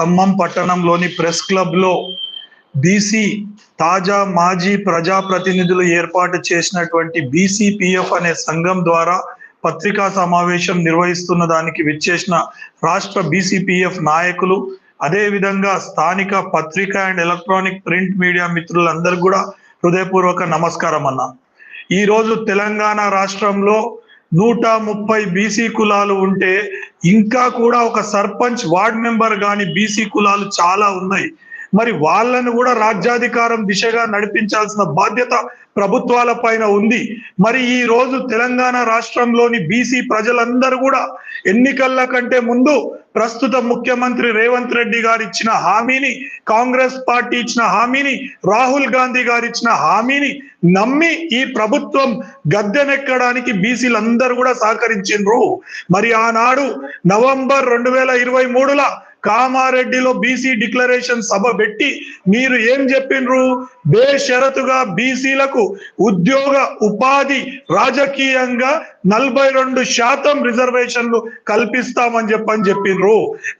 ఖమ్మం పట్టణంలోని ప్రెస్ క్లబ్లో బీసీ తాజా మాజీ ప్రజాప్రతినిధులు ఏర్పాటు చేసినటువంటి బీసీపీఎఫ్ అనే సంఘం ద్వారా పత్రికా సమావేశం నిర్వహిస్తున్న దానికి విచ్చేసిన రాష్ట్ర బీసీపీఎఫ్ నాయకులు అదే విధంగా స్థానిక పత్రిక అండ్ ఎలక్ట్రానిక్ ప్రింట్ మీడియా మిత్రులందరూ కూడా హృదయపూర్వక నమస్కారం అన్న. ఈ రోజు తెలంగాణ రాష్ట్రంలో నూట ముప్పై బీసీ కులాలు ఉంటే ఇంకా కూడా ఒక సర్పంచ్ వార్డ్ మెంబర్ గాని బీసీ కులాలు చాలా ఉన్నాయి. మరి వాళ్ళను కూడా రాజ్యాధికారం దిశగా నడిపించాల్సిన బాధ్యత ప్రభుత్వాల పైన ఉంది. మరి ఈ రోజు తెలంగాణ రాష్ట్రంలోని బీసీ ప్రజలందరూ కూడా ఎన్నికల కంటే ముందు ప్రస్తుత ముఖ్యమంత్రి రేవంత్ రెడ్డి గారు ఇచ్చిన హామీని కాంగ్రెస్ పార్టీ ఇచ్చిన హామీని రాహుల్ గాంధీ గారు ఇచ్చిన హామీని నమ్మి ఈ ప్రభుత్వం గద్దెనెక్కడానికి బీసీలందరూ కూడా సహకరించిండ్రు. మరి ఆనాడు నవంబర్ రెండు వేల ఇరవై మూడుల కామారెడ్డిలో బీసీ డిక్లరేషన్ సభ పెట్టి మీరు ఏం చెప్పిండ్రు? బేషరతుగా బీసీలకు ఉద్యోగ ఉపాధి రాజకీయంగా నలభై రెండు శాతం రిజర్వేషన్లు కల్పిస్తామని చెప్పని చెప్పిండ్రు.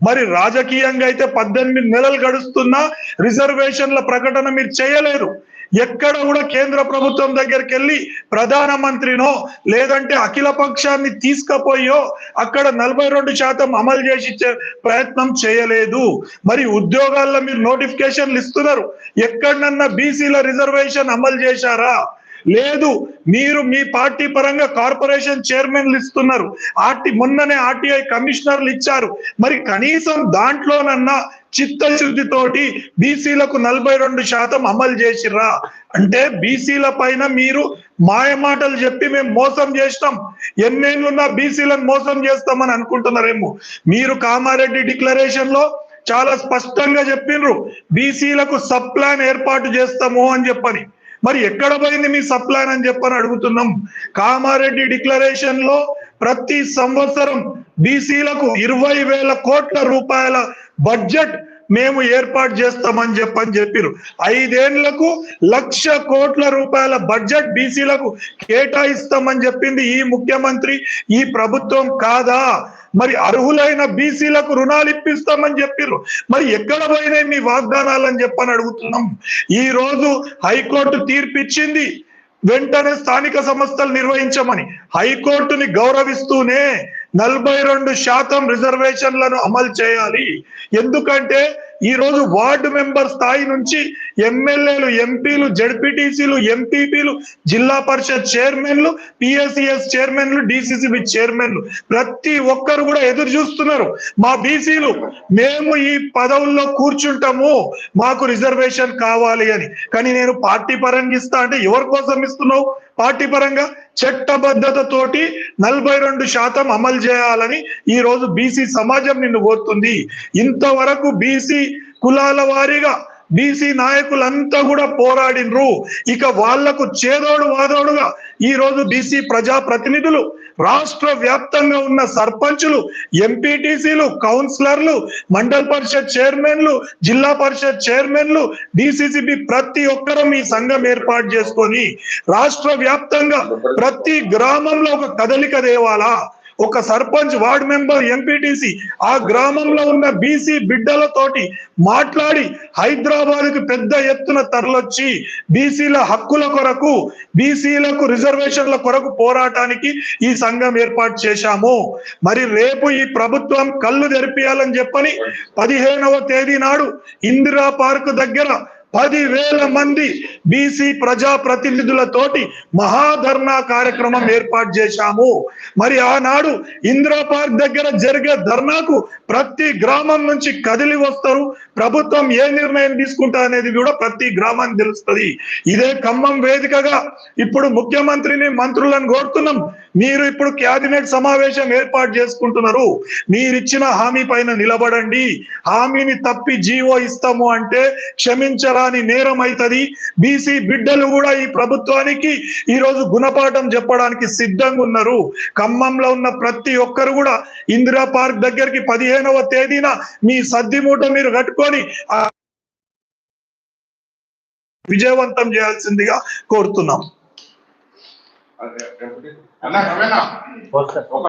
మరి రాజకీయంగా అయితే పద్దెనిమిది నెలలు గడుస్తున్నా రిజర్వేషన్ల ప్రకటన మీరు చేయలేరు. ఎక్కడ కూడా కేంద్ర ప్రభుత్వం దగ్గరికి వెళ్ళి ప్రధానమంత్రినో లేదంటే అఖిల పక్షాన్ని తీసుకపోయో అక్కడ నలభై రెండు శాతం అమలు చేసి ఇచ్చే ప్రయత్నం చేయలేదు. మరి ఉద్యోగాల్లో మీరు నోటిఫికేషన్లు ఇస్తున్నారు. ఎక్కడన్నా బీసీల రిజర్వేషన్ అమలు చేశారా? లేదు మీరు మీ పార్టీ పరంగా కార్పొరేషన్ చైర్మన్లు ఇస్తున్నారు. ఆర్టీ మొన్ననే ఆర్టీఐ కమిషనర్లు ఇచ్చారు. మరి కనీసం దాంట్లోనన్నా చిత్తశుద్ధితోటి బీసీలకు నలభై రెండు శాతం అమలు చేసిర్రా. అంటే బీసీల పైన మీరు మాయమాటలు చెప్పి మేము మోసం చేస్తాం. ఎన్నేళ్ళున్నా బీసీలను మోసం చేస్తామని అనుకుంటున్నారేమో. మీరు కామారెడ్డి డిక్లరేషన్లో చాలా స్పష్టంగా చెప్పిండ్రు బీసీలకు సబ్ ప్లాన్ ఏర్పాటు చేస్తాము అని చెప్పని. మరి ఎక్కడ పోయింది మీ సబ్ ప్లాన్ అని చెప్పని అడుగుతున్నాం. కామారెడ్డి డిక్లరేషన్లో ప్రతి సంవత్సరం బీసీలకు ఇరవై వేల కోట్ల రూపాయల బడ్జెట్ మేము ఏర్పాటు చేస్తామని చెప్పని చెప్పారు ఐదేళ్ళకు లక్ష కోట్ల రూపాయల బడ్జెట్ బీసీలకు కేటాయిస్తామని చెప్పింది ఈ ముఖ్యమంత్రి. ఈ ప్రభుత్వం కాదా? మరి అర్హులైన బీసీలకు రుణాలు ఇప్పిస్తామని చెప్పారు మరి ఎక్కడ పోయినాయి మీ వాగ్దానాలు అని చెప్పని అడుగుతున్నాం. ఈ రోజు హైకోర్టు తీర్పు ఇచ్చింది వెంటనే స్థానిక సంస్థలు నిర్వహించమని హైకోర్టుని గౌరవిస్తూనే నలభై రెండు శాతం రిజర్వేషన్లను అమలు చేయాలి. ఎందుకంటే ఈ రోజు వార్డు మెంబర్ స్థాయి నుంచి ఎమ్మెల్యేలు ఎంపీలు జడ్పీటీసీలు ఎంపీపీలు జిల్లా పరిషత్ చైర్మన్లు పిఎస్సిఎస్ చైర్మన్లు డిసిసిబి చైర్మన్లు ప్రతి ఒక్కరు కూడా ఎదురు చూస్తున్నారు. మా బీసీలు మేము ఈ పదవుల్లో కూర్చుంటాము మాకు రిజర్వేషన్ కావాలి అని. కానీ నేను పార్టీ పరంగా ఇస్తా అంటే ఎవరి కోసం ఇస్తున్నావు? పార్టీ పరంగా చట్టబద్ధతతోటి నలభై రెండు శాతం అమలు చేయాలని ఈ రోజు బీసీ సమాజం నిన్ను కోరుతుంది. ఇంతవరకు బీసీ కులాల వారీగా బీసీ నాయకులంతా కూడా పోరాడినరు. ఇక వాళ్ళకు చేదోడు వాదోడుగా ఈ రోజు బీసీ ప్రజా ప్రతినిధులు రాష్ట్ర వ్యాప్తంగా ఉన్న సర్పంచులు ఎంపీటీసీలు కౌన్సిలర్లు మండల్ పరిషత్ చైర్మన్లు జిల్లా పరిషత్ చైర్మన్లు డిసిసిబి ప్రతి ఒక్కరూ ఈ సంఘం ఏర్పాటు చేసుకొని రాష్ట్ర వ్యాప్తంగా ప్రతి గ్రామంలో ఒక కదలిక దేవాలా ఒక సర్పంచ్ వార్డ్ మెంబర్ ఎంపీటీసీ ఆ గ్రామంలో ఉన్న బీసీ బిడ్డలతోటి మాట్లాడి హైదరాబాద్ పెద్ద ఎత్తున తరలొచ్చి బీసీల హక్కుల కొరకు బీసీలకు రిజర్వేషన్ల కొరకు పోరాటానికి ఈ సంఘం ఏర్పాటు చేశాము. మరి రేపు ఈ ప్రభుత్వం కళ్ళు తెరిపియాలని చెప్పని పదిహేనవ తేదీ నాడు ఇందిరా పార్క్ దగ్గర పదివేల మంది బీసీ ప్రజా ప్రతినిధులతోటి మహాధర్నా కార్యక్రమం ఏర్పాటు చేశాము. మరి ఆనాడు ఇందిరా పార్క్ దగ్గర జరిగే ధర్నాకు ప్రతి గ్రామం నుంచి కదిలి వస్తారు. ప్రభుత్వం ఏ నిర్ణయం తీసుకుంటా అనేది కూడా ప్రతి గ్రామానికి తెలుస్తుంది. ఇదే ఖమ్మం వేదికగా ఇప్పుడు ముఖ్యమంత్రిని మంత్రులను కోరుతున్నాం. మీరు ఇప్పుడు క్యాబినెట్ సమావేశం ఏర్పాటు చేసుకుంటున్నారు. మీరిచ్చిన హామీ పైన నిలబడండి. హామీని తప్పి జీవో ఇస్తాము అంటే క్షమించరాని నేరం అవుతుంది బీసీ బిడ్డలు కూడా ఈ ప్రభుత్వానికి ఈరోజు గుణపాఠం చెప్పడానికి సిద్ధంగా ఉన్నారు. ఖమ్మంలో ఉన్న ప్రతి ఒక్కరు కూడా ఇందిరా పార్క్ దగ్గరికి పదిహేనవ తేదీన మీ సద్ది మూట మీరు కట్టుకొని విజయవంతం చేయాల్సిందిగా కోరుతున్నాం. అన్న రమేనా